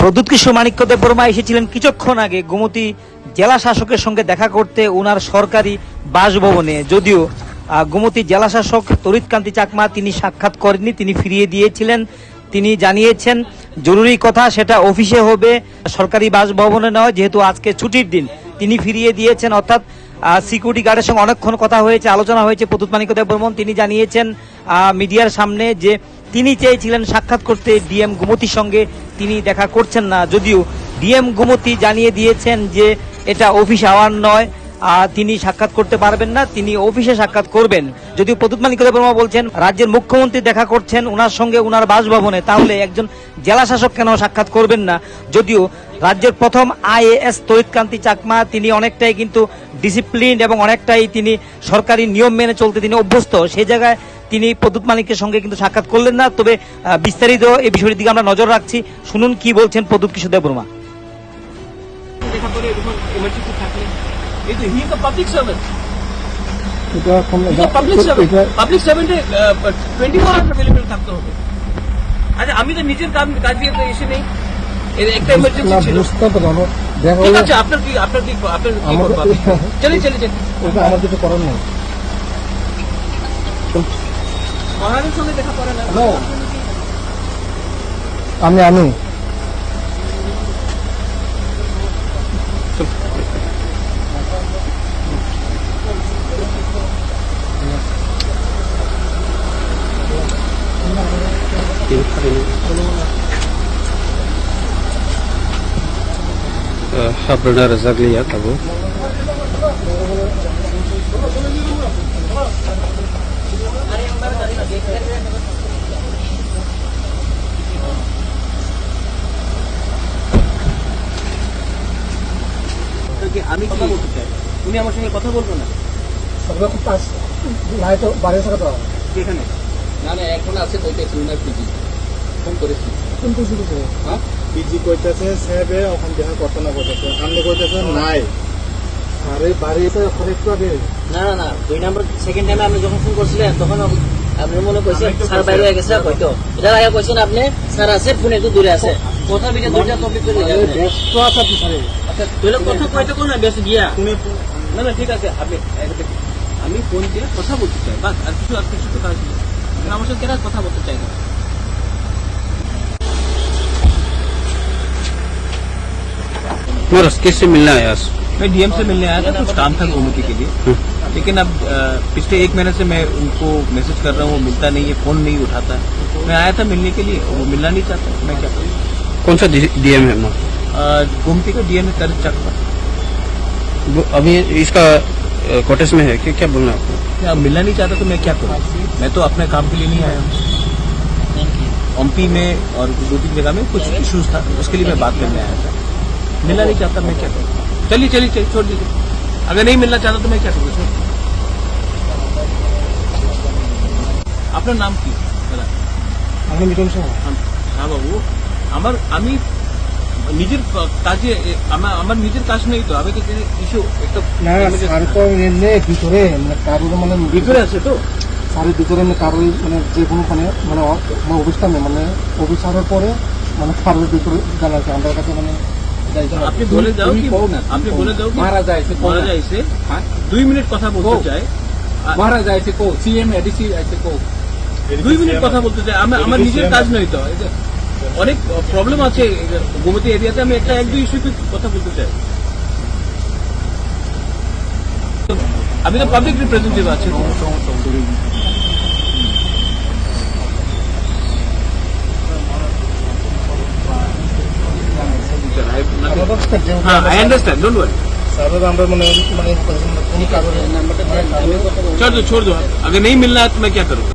প্রদ্যুৎ কিশোর মানিক্য দেববর্মা এসেছিলেন কিছুক্ষণ আগে। গোমতী জেলা শাসকের সঙ্গে দেখা করতে ওনার সরকারি বাসভবনে। যদিও গোমতী জেলা শাসক তরিৎকান্তি চাকমা তিনি সাক্ষাৎ করেননি, তিনি ফিরিয়ে দিয়েছিলেন। তিনি জানিয়েছেন, জরুরি কথা, সেটা অফিসে হবে, সরকারি বাসভবনে নয়, যেহেতু আজকে ছুটির দিন। তিনি ফিরিয়ে দিয়েছেন, অর্থাৎ সিকিউরিটি গার্ডের সঙ্গে অনেকক্ষণ কথা হয়েছে, আলোচনা হয়েছে। প্রদ্যুৎ মানিক্য দেববর্মন, তিনি জানিয়েছেন মিডিয়ার সামনে যে তিনি চেয়েছিলেন সাক্ষাৎ করতে ডিএম গোমতির সঙ্গে। তিনি দেখা করছেন না, যদিও ডিএম গোমতি জানিয়ে দিয়েছেন যে এটা অফিস আওয়ার নয়, আর তিনি সাক্ষাৎ করতে পারবেন না, তিনি অফিসে সাক্ষাৎ করবেন। যদিও প্রদ্যুৎ মানিক বর্মা বলছেন, রাজ্যের মুখ্যমন্ত্রী দেখা করছেন ওনার সঙ্গে ওনার বাসভবনে, তাহলে একজন জেলা শাসক কেন সাক্ষাৎ করবেন না? যদিও রাজ্যের প্রথম আইএএস তরিতকান্তি চাকমা, তিনি অনেকটাই কিন্তু ডিসিপ্লিন এবং অনেকটাই তিনি সরকারি নিয়ম মেনে চলতে তিনি অভ্যস্ত। সেই জায়গায় তিনি প্রদ্যুৎ মানিকের সঙ্গে কিন্তু সাক্ষাৎ করলেন না। তবে বিস্তারিত এই বিষয়টির দিকে আমরা নজর রাখছি। শুনুন কি বলছেন প্রদ্যুৎ কিশোর দেববর্মা আচ্ছা আমি তো নিজের কাজ দিয়ে তো এসে নেই। একটা ছিল। ঠিক আছে আপনার কি আপনার কি আপনার কি চলে চলে চলে ওটা আমার কিছু করার নেই। মহারাজের সঙ্গে দেখা করে না হ্যালো আমি আমি আপনারা রাজাক লিয়া খাব আমি কথা বলতে চাই? উনি আমার সঙ্গে কথা বলব না। সর্বপ্রথম পাঁচ নাই তো বাড়ি থাকা তো এখানে? না না এখন আছে কইতেছি উনার পিজি। ফোন করেছি। কিন্তু শুরু করে পিজি কইতেছে সাহেবে ওখান দেখা করতে না করতেছে। আপনি কইতেছেন নাই। আরে বাড়িতে খরিদ করে না না না দুই নাম্বার সেকেন্ড টাইমে আপনি যখন ফোন করছিলেন তখন আপনি মনে করছেন স্যার বাইরে হয়ে গেছে হয়তো এটার আগে কইছেন আপনি স্যার আছে ফোন একটু দূরে আছে। কথা বিটা দুইটা টপিক করে ব্যস্ত আছে স্যারে। তাহলে কথা কইতে কোন না বেশ গিয়া না না ঠিক আছে আপনি আমি ফোন দিয়ে কথা বলতে চাই বাস আর কিছু আর কিছু তো কাজ নেই আপনি আমার সাথে কেন কথা বলতে চাই না नरस किससे मिलना है आज मैं डीएम से मिलने आया था कुछ काम था गोमती के लिए लेकिन अब अ, पिछले एक महीने से मैं उनको मैसेज कर रहा हूँ वो मिलता नहीं है फोन नहीं उठाता है मैं आया था मिलने के लिए वो मिलना नहीं चाहता मैं क्या करूँ कौन सा डीएम है वहाँ अ, गोमती का डीएम है कर चक वो अभी इसका कोटेस में है कि क्या बोलना है आपको अब मिलना नहीं चाहता तो मैं क्या करूँ मैं तो अपने काम के लिए नहीं आया हूँ एमपी में और दो तीन जगह में कुछ इश्यूज था उसके लिए मैं बात करने आया था मिलना नहीं चाहता मैं क्या करूँ चलिए चलिए चलिए छोड़ दीजिए अगर नहीं मिलना चाहता तो मैं क्या करूँ छोड़ আপনার নাম কি দাদা আমি মিটন সহ হ্যাঁ বাবু আমার আমি নিজের কাজে আমার আমার নিজের কাজ নেই তো আমি তো ইস্যু একটা ভিতরে মানে কারোর মানে ভিতরে আছে তো? স্যারের ভিতরে মানে কারোর মানে যে কোনো মানে মানে অ- মানে মানে অফিস পরে মানে কারোর ভিতরে জানা আছে আমাদের কাছে মানে আপনি বলে দাও কি আপনি বলে দাও কি মহারাজা এসে মহারাজা এসে দুই মিনিট কথা বলতে চাই। মহারাজা এসে কো সিএম এডিসি এসে কো দুই মিনিট কথা বলতে চাই। আমি আমার নিজের কাজ নয় তো। এই যে অনেক প্রবলেম আছে গোমতী এরিয়াতে আমি একটা এক দুই ইস্যুতে কথা বলতে চাই আমি তো পাবলিক রিপ্রেজেন্টেটিভ আছি হ্যাঁ আই আন্ডারস্ট্যান্ড ডোন্ট ওয়ারি স্যারের আমরা মানে মানে কোনো কারণে छोड़ दो छोड़ दो अगर नहीं मिलना है तो मैं क्या करूँ